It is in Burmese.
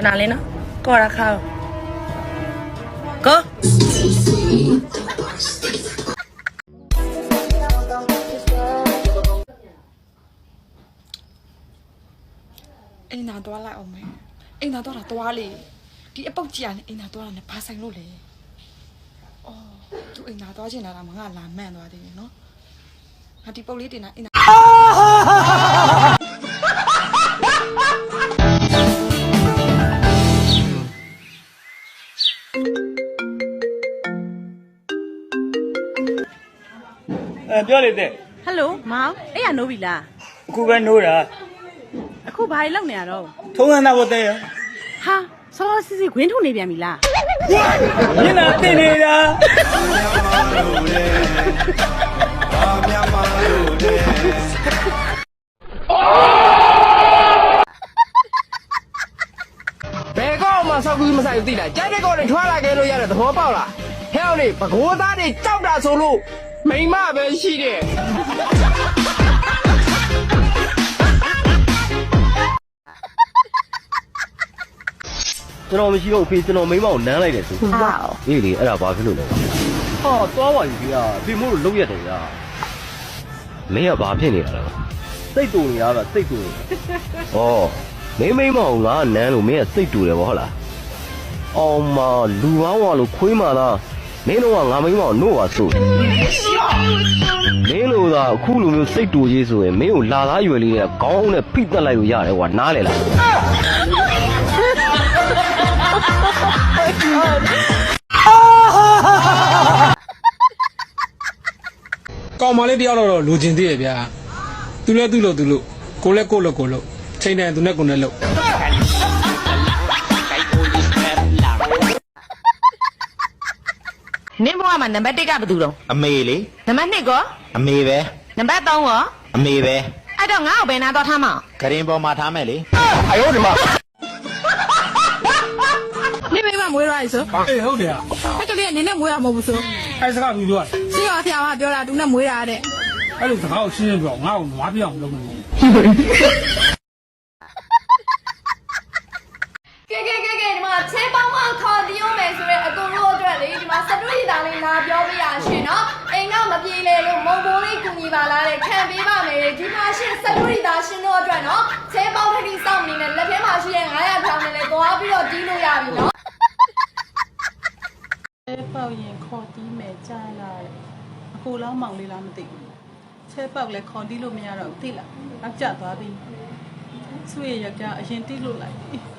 ခဏလေးနော်ကော်ရခါကောအိမ်သာသွားလိုက်အောင်မယ်အိမ်သာသွားတာသွားလေဒီအပုတ်ကြီးကလည်းအိမ်သာသွားတာနဲ့ဘာဆိုင်လို့လဲအော်သူအိမ်သာသွားချင်တာကမငါလာမှန်သွားသေးတယ်နော်ငါဒီပုတ်လေးတင်တာအိမ်သာ အဲပြောလေတဲ့ဟယ်လိုမောင်အဲ့ရနိုးပြီလားအခုပဲနိုးတာအခုဘာတွေလုပ်နေရတော့ထုံးစံသားဘတဲ့ရဟာစောစစ်စစ်ခွင်းထုတ်နေပြန်ပြီလားညနာတင်နေတာဘယ်ကောက်မှဆောက်ကူးမဆိုင်ဘူးသိလားကြိုက်တဲ့ကောက်တွေထွားလာခဲ့လို့ရတဲ့သဘောပေါက်လားဟဲ့အောင်လေဘကိုးသားတွေကြောက်တာဆိုလို့ မိမပဲရှိတယ်ကျွန်တော်မရှိတော့အဖေကျွန်တော်မိန်းမကိုနမ်းလိုက်တယ်ဆိုဟာအေးလေအဲ့ဒါဘာဖြစ်လို့လဲဟာသွားပါပြီဗျာဖေမို့လို့လုံးရတယ်ဗျာမင်းကဘာဖြစ်နေတာလဲစိတ်တူနေရတာစိတ်တူနေဩမင်းမိန်းမကိုငါနမ်းလို့မင်းကစိတ်တူတယ်ဗောဟုတ်လားအောင်မလူပေါင်းဝါလို့ခွေးမာလား မင်းတို့ကငါမိန်းမကိုနှုတ်ပါဆိုမင်းတို့ကအခုလိုမျိုးစိတ်တူကြီးဆိုရင်မင်းကိုလာသားရွယ်လေးနဲ့ခေါင်းနဲ့ဖိတက်လိုက်လို့ရတယ်ကွာနားလေလားကောင်မလေးတယောက်တော့လိုချင်သေးရဲ့ဗျာသူလည်းသူ့လို့သူလို့ကိုလည်းကိုလို့ကိုလို့ချိန်တယ်သူနဲ့ကိုနဲ့လို့ နင်းဘဝမှာနံပါတ်1ကဘယ်သူတော့အမေလေနံပါတ်2ကောအမေပဲနံပါတ်3ကောအမေပဲအဲ့တော့ငါ့ကိုဘယ်နာတော့ထားမအောင်ဂရင်ပေါ်မှာထားမယ်လေအယောဒီမှာနေမိမမွေးရည်ဆိုအေးဟုတ်တယ်အဲ့ကလေးကနင်းနဲ့မွေးရမဟုတ်ဘူးဆိုအဲစကားပြီးပြောစီရောဆရာမပြောတာသူနဲ့မွေးရတဲ့အဲ့လိုစကားကိုရှင်းရှင်းပြောငါ့ကိုနွားပြအောင်လုပ်မယ် ကဲကဲဒီမှာချဲပေါင်းမခေါ်တီးရမယ်ဆိုရဲအကုန်လုံးအတွက်လေဒီမှာစတူရီတာလေးလာပြောပြရရှင်နော်အိမ်ကမပြေလေလို့မုံဘိုးလေးကူညီပါလားတဲ့ခံပေးပါမယ်ဒီမှာရှင်စတူရီတာရှင်တို့အတွက်နော်ချဲပေါင်းထတိစောင့်နေနဲ့လက်ထဲမှာရှိတဲ့900ထောင်နဲ့လည်းသွားပြီးတော့တီးလို့ရပြီနော်ချဲပေါက်ရင်ခေါ်တီးမယ်ကြားလာတယ်အခုလောက်မောင်လေးလားမသိဘူးချဲပေါက်လည်းခေါ်တီးလို့မရတော့ဘူးသိလားနောက်ကျသွားပြီဆွေရယောက်ျားအရင်တီးလို့လိုက်ပြီ